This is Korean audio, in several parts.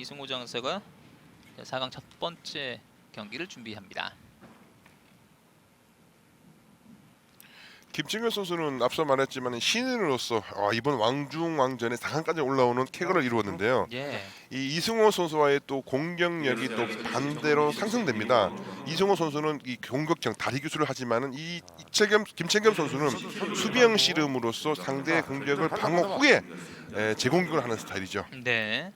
이승호 장사가 4강 첫 번째 경기를 준비합니다. 김진규 선수는 앞서 말했지만 신인으로서 아, 이번 왕중 왕전에 4강까지 올라오는 쾌거를 이루었는데요. 예. 이 이승호 선수와의 또 공격력이 또 반대로 상승됩니다. 이승호 선수는 이 공격형 다리 기술을 하지만은 이 이채겸 김채겸 선수는 수비형 씨름으로서 상대의 공격을 방어 후에 에, 재공격을 하는 스타일이죠. 네.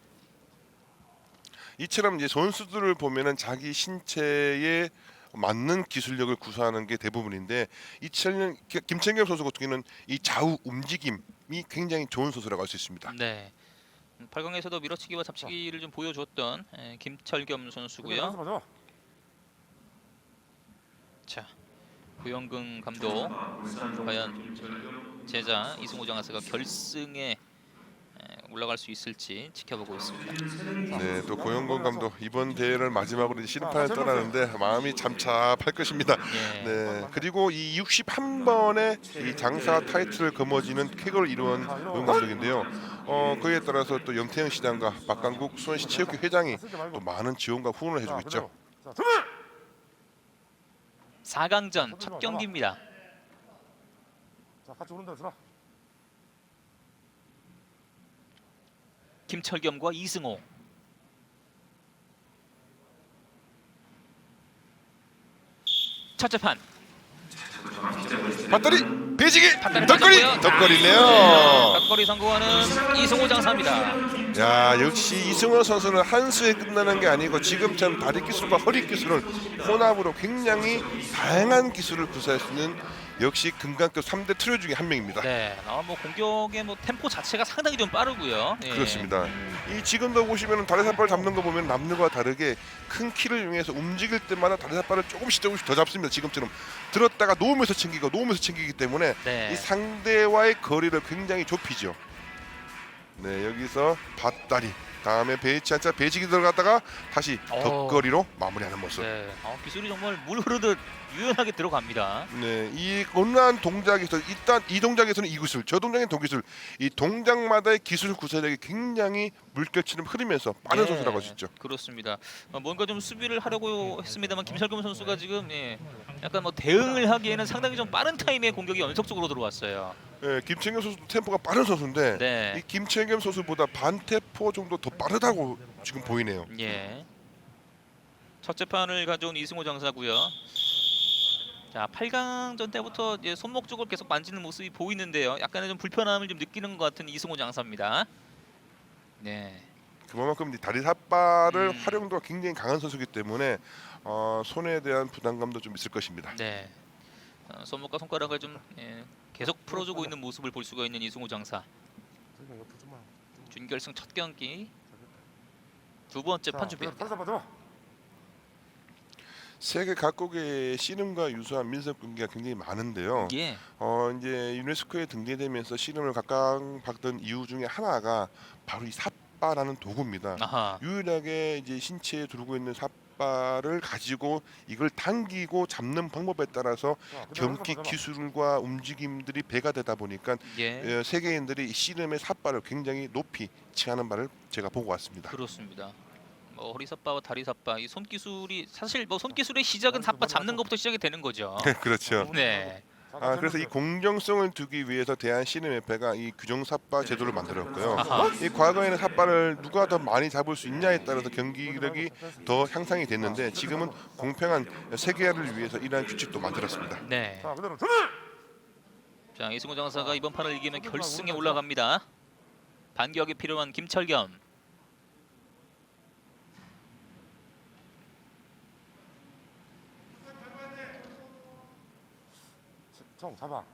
이처럼 이제 선수들을 보면은 자기 신체에 맞는 기술력을 구사하는 게 대부분인데 이철년 김채겸 선수 같은 경우는 이 좌우 움직임이 굉장히 좋은 선수라고 할 수 있습니다. 네. 8강에서도 밀어치기와 잡치기를 좀 보여줬던 에, 김철겸 선수고요. 자, 구영근 감독 과연 제자 이승호 장하스가 결승에 에, 올라갈 수 있을지 지켜보고 있습니다. 네, 또 고영건 감독 이번 대회를 마지막으로 심판을 떠나는데 마음이 잠잡할 것입니다. 예. 네, 그리고 이 61번의 이 장사 타이틀을 거머쥐는 쾌거를 이루은 고영 감독인데요. 어, 그에 따라서 또 영태영 시장과 박강국 수원시 체육회 회장이 또 많은 지원과 후원을 해주고 있죠. 자, 정말. 4강전 첫 경기입니다. 자, 같이 오른다 들어. 김철겸과 이승호. 첫째 판 밧다리 배지기 덕거리. 덕거리네요. 덕거리 성공하는 이승호 장사입니다. 야 역시 이승호 선수는 한 수에 끝나는 게 아니고 지금처럼 다리 기술과 허리 기술을 혼합으로 굉장히 다양한 기술을 구사할 수 있는 역시 금강급 3대 트로 중에 한 명입니다. 네, 아, 뭐 공격의 뭐 템포 자체가 상당히 좀 빠르고요. 예. 그렇습니다. 이 지금도 보시면 다리 삿발 잡는 거 보면 남들과 다르게 큰 키를 이용해서 움직일 때마다 다리 삿발을 조금씩 조금씩 더 잡습니다. 지금처럼 들었다가 놓으면서 챙기고 놓으면서 챙기기 때문에 네. 이 상대와의 거리를 굉장히 좁히죠. 네 여기서 밧다리 다음에 배치 한자 배지기 들어갔다가 다시 어. 덧거리로 마무리하는 모습. 네, 어, 기술이 정말 물 흐르듯 유연하게 들어갑니다. 네, 이 어느한 동작에서 일단 이 동작에서는 이 기술, 저 동작엔 저 기술, 이 동작마다의 기술 구사력이 굉장히 물결처럼 흐르면서 빠른 예, 선수라고 할 수 있죠. 그렇습니다. 어, 뭔가 좀 수비를 하려고 했습니다만 김철금 선수가 지금 예, 약간 뭐 대응을 하기에는 상당히 좀 빠른 타임의 공격이 연속적으로 들어왔어요. 예, 김채겸 선수 템포가 빠른 선수인데 네. 이 김채겸 선수보다 반 템포 정도 더 빠르다고 지금 보이네요. 예. 첫째 판을 가져온 이승호 장사고요. 자, 8강전 때부터 이제 손목 쪽을 계속 만지는 모습이 보이는데요. 약간의 좀 불편함을 좀 느끼는 것 같은 이승호 장사입니다. 네. 그만큼 이제 다리 삿발을 음. 활용도가 굉장히 강한 선수이기 때문에 어, 손에 대한 부담감도 좀 있을 것입니다. 네. 어, 손목과 손가락을 좀 예, 계속 풀어주고 있는 모습을 볼 수가 있는 이승호 장사. 준결승 첫 경기 두 번째 판 준비합니다. 다리 잡아. 세계 각국의 씨름과 유사한 민속 경기가 굉장히 많은데요. 예. 어 이제 유네스코에 등재되면서 씨름을 각광받던 이유 중에 하나가 바로 이 삿 바라는 도구입니다. 아하. 유일하게 이제 신체에 두르고 있는 삿발을 가지고 이걸 당기고 잡는 방법에 따라서 경기 기술과 움직임들이 배가 되다 보니까 예. 예, 세계인들이 이 씨름의 삿발을 굉장히 높이 칭하는 바를 제가 보고 왔습니다. 그렇습니다. 뭐 허리 삿바와 다리 삿바 이 손기술이 사실 뭐 손기술의 시작은 삿바 잡는 것부터 시작이 되는 거죠. 그렇죠. 네. 아 그래서 이 공정성을 두기 위해서 대한 씨름협회가 이 규정 삿바 제도를 만들었고요. 아하. 이 과거에는 삿발을 누가 더 많이 잡을 수 있냐에 따라서 경기력이 더 향상이 됐는데 지금은 공평한 세계화를 위해서 이러한 규칙도 만들었습니다. 네. 자, 이승호 장사가 이번 판을 이기면 결승에 올라갑니다. 반격이 필요한 김철겸. 정 잡아.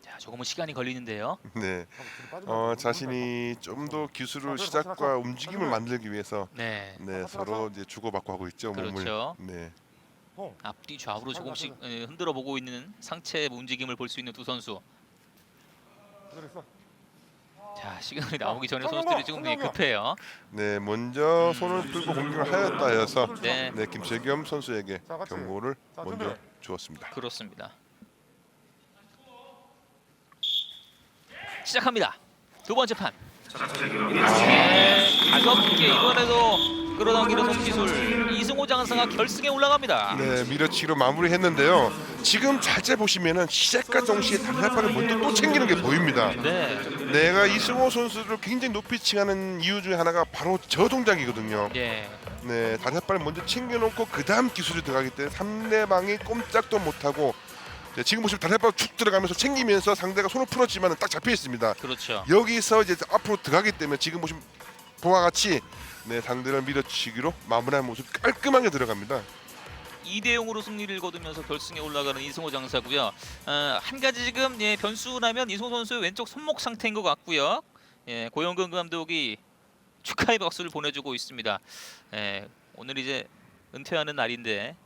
자 조금은 시간이 걸리는데요. 네, 잡아, 뒤로 빠지면 어, 돼. 자신이 좀 더 기술을 시작과 움직임을 만들기 위해서 네. 네 서로 이제 주고받고 하고 있죠 그렇죠. 몸을. 네. 통. 앞뒤 좌우로 조금씩 예, 흔들어 보고 있는 상체 움직임을 볼 수 있는 두 선수. 그대로 있어. 자 시간이 나오기 전에 선수들이 지금 예, 급해요. 네, 먼저 손을 풀고 공격을 하였다 해서 네. 네, 김재겸 선수에게 자, 같이. 경고를 자, 먼저 준비. 주었습니다. 그렇습니다. 시작합니다. 두 번째 판. 네, 가볍게 이번에도 끌어당기는 손기술 이승호 장사가 결승에 올라갑니다. 네, 밀어치기로 마무리했는데요. 지금 자세 보시면은 시작과 동시에 발을 먼저 또 챙기는 게 보입니다. 네, 내가 이승호 선수를 굉장히 높이 칭하는 이유 중에 하나가 바로 저 동작이거든요. 예, 네, 발 먼저 챙겨놓고 그 다음 기술이 들어가기 때문에 상대방이 꼼짝도 못하고 네, 지금 보시면 다리 발쭉 들어가면서 챙기면서 상대가 손을 풀었지만 딱 잡혀 있습니다. 그렇죠. 여기서 이제 앞으로 들어가기 때문에 지금 보시면 보와 같이 네, 상대를 밀어치기로 마무리하는 모습 깔끔하게 들어갑니다. 2대 0으로 승리를 거두면서 결승에 올라가는 이승호 장사고요. 어, 한 가지 지금 예, 변수라면 이승호 선수의 왼쪽 손목 상태인 것 같고요. 예, 고영근 감독이 축하의 박수를 보내주고 있습니다. 예, 오늘 이제 은퇴하는 날인데